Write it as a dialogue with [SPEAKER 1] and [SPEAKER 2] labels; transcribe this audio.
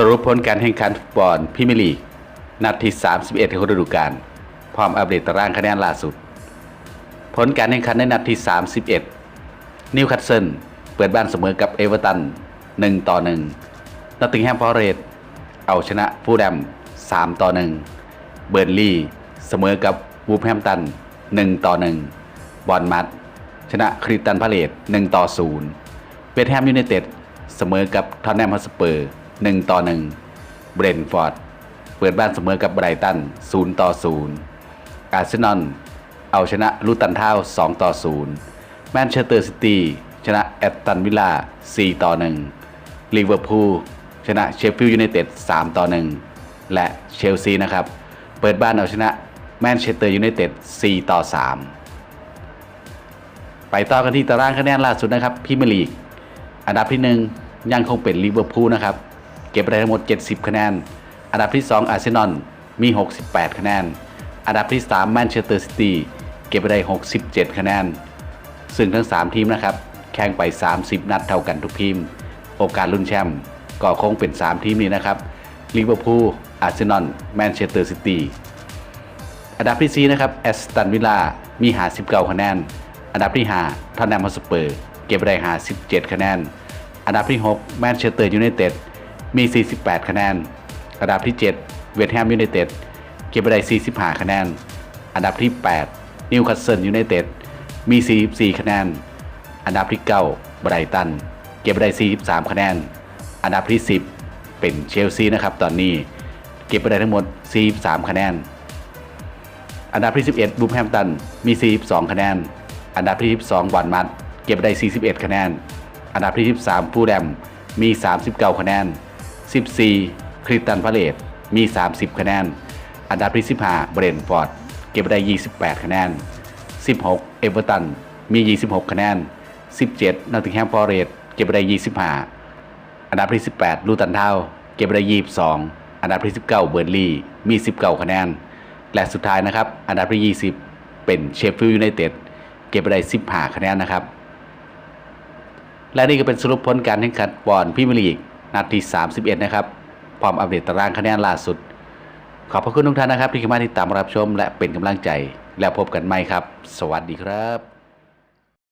[SPEAKER 1] สรุปผลการแข่งขันฟุตบอลพรีเมียร์ลีก นัดที่ 31ของฤดูกาลพร้อมอัปเดตตารางคะแนนล่าสุด ผลการแข่งขันในนัดที่ 31 นิวคาสเซิลเปิดบ้านเสมอกับเอเวอร์ตัน 1 ต่อ 1นอตติงแฮมฟอเรสต์เอาชนะฟูแลม3 ต่อ 1 เบิร์นลีย์เสมอกับวูฟแฮมตัน 1 ต่อ 1 บอลมัด ชนะคริตันพาเลต1ต่อ 0 เวสต์แฮมยูไนเต็ดเสมอกับทอนแนมฮอสเปอร์ 1 ต่อ 1 เบรนฟอร์ด เปิดบ้านเสมอกับไบรตัน 0 ต่อ 0 อาร์เซนอล เอาชนะลูตันทาว2ต่อ 0 แมนเชสเตอร์ซิตี้ ชนะแอตตันวิลล่า 4 ต่อ 1 ลิเวอร์พูล ชนะเชฟฟิลด์ยูไนเต็ด 3 ต่อ 1 และเชลซีนะครับ เปิดบ้านเอาชนะแมนเชสเตอร์ยูไนเต็ด 4 ต่อ 3 ไปต่อกันที่ตารางคะแนนล่าสุดนะครับพรีเมียร์ลีก อันดับที่ 1 ยังคงเป็นลิเวอร์พูลนะครับ เก็บไปได้ทั้งหมด 70 คะแนน อันดับที่ 2 อาร์เซนอลมี 68 คะแนน อันดับที่ 3 แมนเชสเตอร์ซิตี้เก็บไปได้ 67 คะแนน ซึ่งทั้ง 3 ทีมนะครับ แข่งไป 30 นัดเท่ากันทุกทีม โอกาสลุ้นแชมป์ก็คงเป็น 3 ทีมนี้นะครับลิเวอร์พูลอาร์เซนอลแมนเชสเตอร์ซิตี้อันดับที่4นะครับแอสตันวิลล่ามี 59 คะแนน อันดับที่5ทอนแนมฮอสเปอร์ เก็บได้ 57 คะแนน อันดับที่ 6 แมนเชสเตอร์ยูไนเต็ด มี 48 คะแนน อันดับที่ 7 เวสต์แฮมยูไนเต็ดเก็บไปได้ 45 คะแนน อันดับที่ 8 นิวคาสเซิลยูไนเต็ดมี 44 คะแนน อันดับที่ 9 ไบรตัน เก็บไปได้ 43 คะแนน อันดับที่ 10 เป็นเชลซีนะครับตอนนี้ เก็บไปได้ทั้งหมด 43 คะแนน อันดับที่ 11 บูมแฮมตัน มี 42 คะแนน อันดับที่ 12บอลมัด เก็บได้ 41 คะแนน อันดับที่ 13 ฟูแลม มี 39 คะแนน 14 คริสตันพาเลตมี 30 คะแนน อันดับที่ 15 เบรนฟอร์ด เก็บได้ 28 คะแนน 16 เอเวอร์ตัน มี 26 คะแนน 17 นอตติงแฮมฟอเรสต์เก็บได้ 25 อันดับที่ 18 ลูตันเทาเก็บได้ 22 อันดับที่ 19 เบอร์นลีย์มี 19 คะแนน และสุดท้ายนะครับ อันดับที่ 20 เป็นเชฟฟิลด์ยูไนเต็ด เก็บได้ 15 คะแนนนะครับ และนี่ก็เป็นสรุปผลการแข่งขันบอลพรีเมียร์ลีก นัดที่ 31 นะครับ พร้อมอัปเดตตารางคะแนนล่าสุด ขอบพระคุณทุกท่านนะครับที่เข้ามาติดตามรับชม และเป็นกำลังใจ แล้วพบกันใหม่ครับ สวัสดีครับ